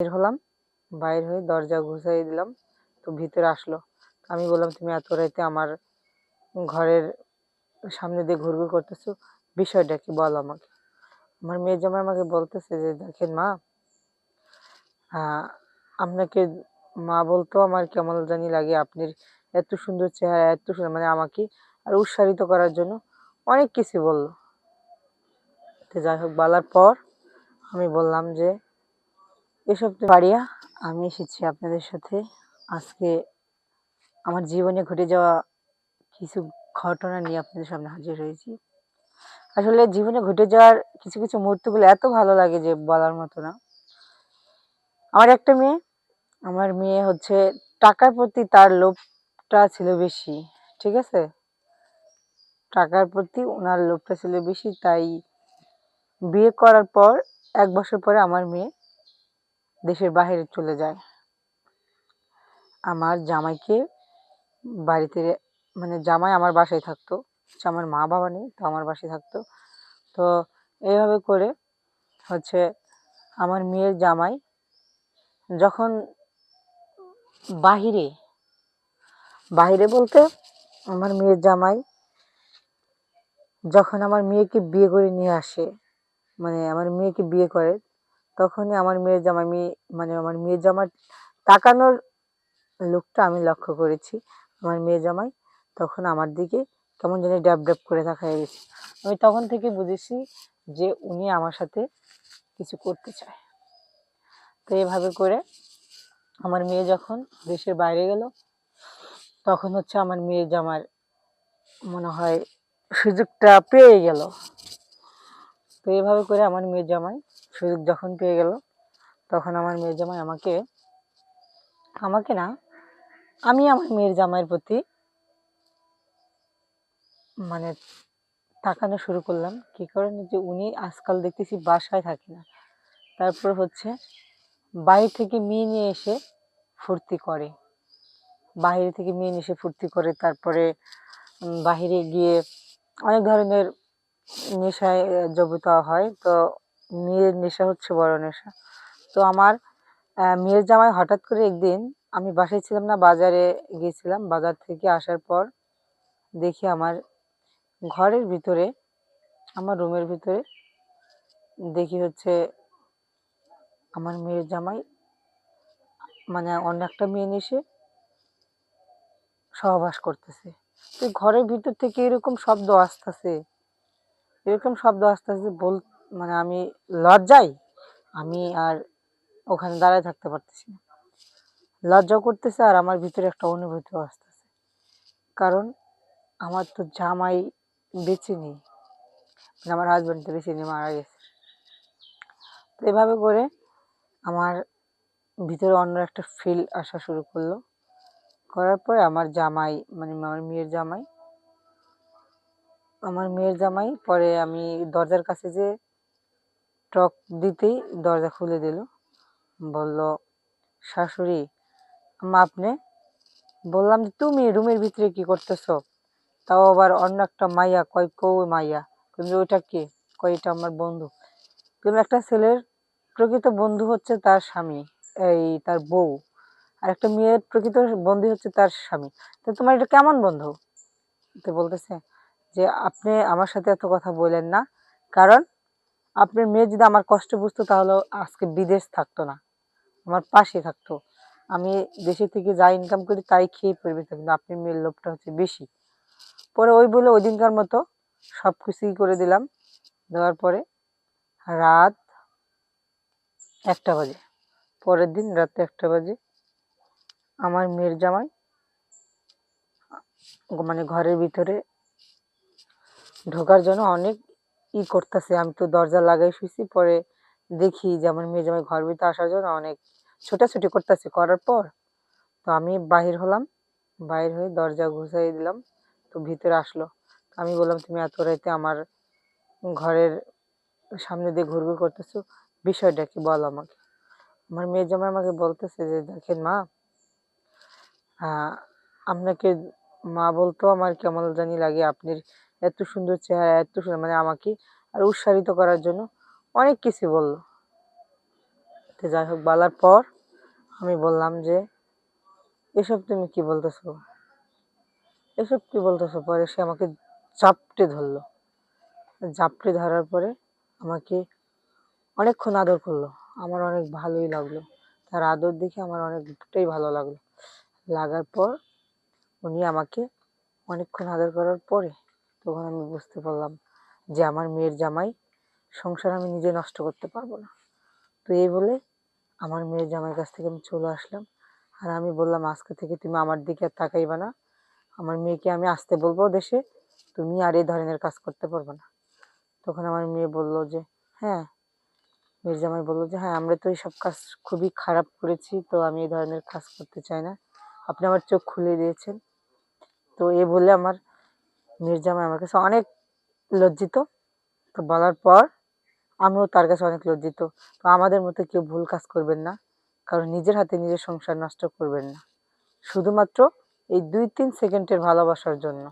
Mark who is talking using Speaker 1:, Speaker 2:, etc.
Speaker 1: বের হলাম, বাইর হয়ে দরজা ঘুষাই দিলাম, তো ভিতরে আসলো। আমি বললাম, তুমি এত রাইতে আমার ঘরের সামনে দিয়ে ঘুরঘুর করতেছো, বিষয়টা কি বলো আমাকে? আমার মেয়ে জামাই আমাকে বলতেছে যে, দেখেন মা আপনাকে মা বলতো আমার কেমন জানি লাগে আপনি এত সুন্দর চেহারা, এত সুন্দর মানে আমাকে আর উৎসাহিত করার জন্য অনেক কিছু বলল। যাই হোক, বলার পর আমি বললাম যে এসব পারিয়া আমি এসেছি আপনাদের সাথে। আজকে আমার জীবনে ঘটে যাওয়া কিছু ঘটনা নিয়ে আপনাদের সামনে হাজির হয়েছি। আসলে জীবনে ঘটে যাওয়ার কিছু কিছু মুহূর্তগুলো এত ভালো লাগে যে বলার মতো না। আমার একটা মেয়ে, আমার মেয়ে হচ্ছে টাকার প্রতি তার লোভটা ছিল বেশি, ঠিক আছে? টাকার প্রতি ওনার লোভটা ছিল বেশি, তাই বিয়ে করার পর, এক বছর পরে আমার মেয়ে দেশের বাইরে চলে যায়। আমার জামাইকে বাড়িতে মানে জামাই আমার বাসায় থাকতো, হচ্ছে আমার মা বাবা নেই তো আমার বাসায় থাকতো। তো এইভাবে করে হচ্ছে আমার মেয়ের জামাই যখন বাহিরে বাহিরে বলতে আমার মেয়ের জামাই যখন আমার মেয়েকে বিয়ে করে নিয়ে আসে মানে আমার মেয়েকে বিয়ে করে তখনই আমার মেয়ের জামাই মেয়ে মানে আমার মেয়ের জামার তাকানোর লোকটা আমি লক্ষ্য করেছি আমার মেয়ে জামাই তখন আমার দিকে কেমন যেন ড্যাব ড্যাব করে তাকায় গেছে। আমি তখন থেকে বুঝেছি যে উনি আমার সাথে কিছু করতে চায়। তো এভাবে করে আমার মেয়ে যখন দেশের বাইরে গেল, তখন হচ্ছে আমার মেয়ে জামার মনে হয় সুযোগটা পেয়ে গেল। তো এভাবে করে আমার মেয়ে জামাই সুযোগ যখন পেয়ে গেল, তখন আমার মেয়ে জামাই আমাকে আমাকে না, আমি আমার মেয়ের জামাইয়ের প্রতি মানে তাকানো শুরু করলাম। কি কারণে যে উনি আজকাল দেখতেছি বাসায় থাকে না। তারপর হচ্ছে বাইরে থেকে মেয়ে নিয়ে এসে ফুর্তি করে। বাইরে থেকে মেয়ে নিয়ে এসে ফুর্তি করে, তারপরে বাহিরে গিয়ে অনেক ধরনের নেশায় জড়িত হয়। তো মেয়ের নেশা হচ্ছে বড় নেশা। তো আমার মেয়ের জামাই হঠাৎ করে একদিন আমি বাসায় ছিলাম না, বাজারে গিয়েছিলাম। বাজার থেকে আসার পর দেখি আমার ঘরের ভিতরে, আমার রুমের ভিতরে দেখি হচ্ছে আমার মেয়ের জামাই মানে অন্য একটা মেয়ে এসে সহবাস করতেছে। তো ঘরের ভিতর থেকে এরকম শব্দ আসতেছে, এরকম শব্দ আসতেছে বল মানে আমি লজ্জায় আমি আর ওখানে দাঁড়ায় থাকতে পারতেছি না। লজ্জাও করতেছে আর আমার ভিতরে একটা অনুভূতি আসতেছে। কারণ আমার তো জামাই বেঁচে নেই। মানে আমার হাজব্যান্ড তো বেঁচে নেই, মারা গেছে। তো এভাবে করে আমার ভিতরে অন্য একটা ফিল আসা শুরু করল। করার পরে আমার জামাই মানে আমার মেয়ের জামাই, আমার মেয়ের জামাই পরে আমি দরজার কাছে যে টক দিতেই দরজা খুলে দিল। বলল, শাশুড়ি আম্মা আপনি? বললাম যে, তুমি রুমের ভিতরে কি করতেছো? তাও আবার অন্য একটা মাইয়া, কয় কৌ মাইয়া? কিন্তু ওইটা কে? কয়, এটা আমার বন্ধু। কিন্তু একটা ছেলের প্রকৃত বন্ধু হচ্ছে তার স্বামী, এই তার বউ, আর একটা মেয়ের প্রকৃত বন্ধু হচ্ছে তার স্বামী। তো তোমার এটা কেমন বন্ধু? তো বলতেছে যে, আপনি আমার সাথে এত কথা বলেন না, কারণ আপনার মেয়ে যদি আমার কষ্ট বুঝতো, তাহলে আজকে বিদেশ থাকতো না। আমার পাশে থাকতো। আমি দেশে থেকে যা ইনকাম করি, তাই খেয়ে পড়বে কিন্তু আপনার মেয়ের লোভটা হচ্ছে বেশি। পরে ওই বলে ওই দিনকার মতো সব কিছুই করে দিলাম। দেওয়ার পরে রাত একটা বাজে। পরের দিন রাত একটা বাজে। আমার মেয়ের জামাই মানে ঘরের ভিতরে ঢোকার জন্য অনেক ই করতেছে, আমি তো দরজা লাগাই শুয়েছি পরে দেখি যে আমার মেয়ে জামাই ঘর ভিতরে আসার জন্য অনেক ছোটাছুটি করতেছে, করার পর তো আমি বাহির হলাম বাইর হয়ে দরজা ঘুষাই দিলাম, তো ভিতরে আসলো। আমি বললাম, তুমি এত রাইতে আমার ঘরের সামনে দিয়ে ঘুরঘুর করতেছো, বিষয়টা কি বলো আমাকে? আমার মেয়ে জামাই আমাকে বলতেছে যে, দেখেন মা আপনাকে মা বলতো আমার কেমন জানি লাগে আপনি এত সুন্দর চেহারা, এত সুন্দর মানে আমাকে আর উৎসাহিত করার জন্য অনেক কিছু বলল। তো যাই হোক, বলার পর আমি বললাম যে, এসব তুমি কি বলতেছো? এসব কি বলতেছো? পরে সে আমাকে জাপটে ধরলো। জাপটে ধরার পরে আমাকে অনেকক্ষণ আদর করল। আমার অনেক ভালোই লাগল। তার আদর দেখে আমার অনেকটাই ভালো লাগল। লাগার পর উনি আমাকে অনেকক্ষণ আদর করার পরে তখন আমি বুঝতে পারলাম যে আমার মেয়ের জামাই সংসার আমি নিজে নষ্ট করতে পারব না। তো এই বলে আমার মেয়ের জামাইয়ের কাছ থেকে আমি চলে আসলাম। আর আমি বললাম, আজকে থেকে তুমি আমার দিকে আর তাকাইবা না। আমার মেয়েকে আমি আসতে বলব দেশে। তুমি আর এই ধরনের কাজ করতে পারবে না। তখন আমার মেয়ে বলল যে হ্যাঁ। মেয়ের জামাই বলল যে হ্যাঁ আমরা তো এইসব কাজ খুবই খারাপ করেছি, তো আমি এই ধরনের কাজ করতে চাই না। আপনি আমার চোখ খুলে দিয়েছেন। তো এ বলে আমার মেয়ের জামাই আমার কাছে অনেক লজ্জিত। তো বলার পর আমিও তার কাছে অনেক লজ্জিত। তো আমাদের মতো কেউ ভুল কাজ করবেন না, কারণ নিজের হাতে নিজের সংসার নষ্ট করবেন না। শুধুমাত্র এই দুই তিন সেকেন্ডের ভালোবাসার জন্য।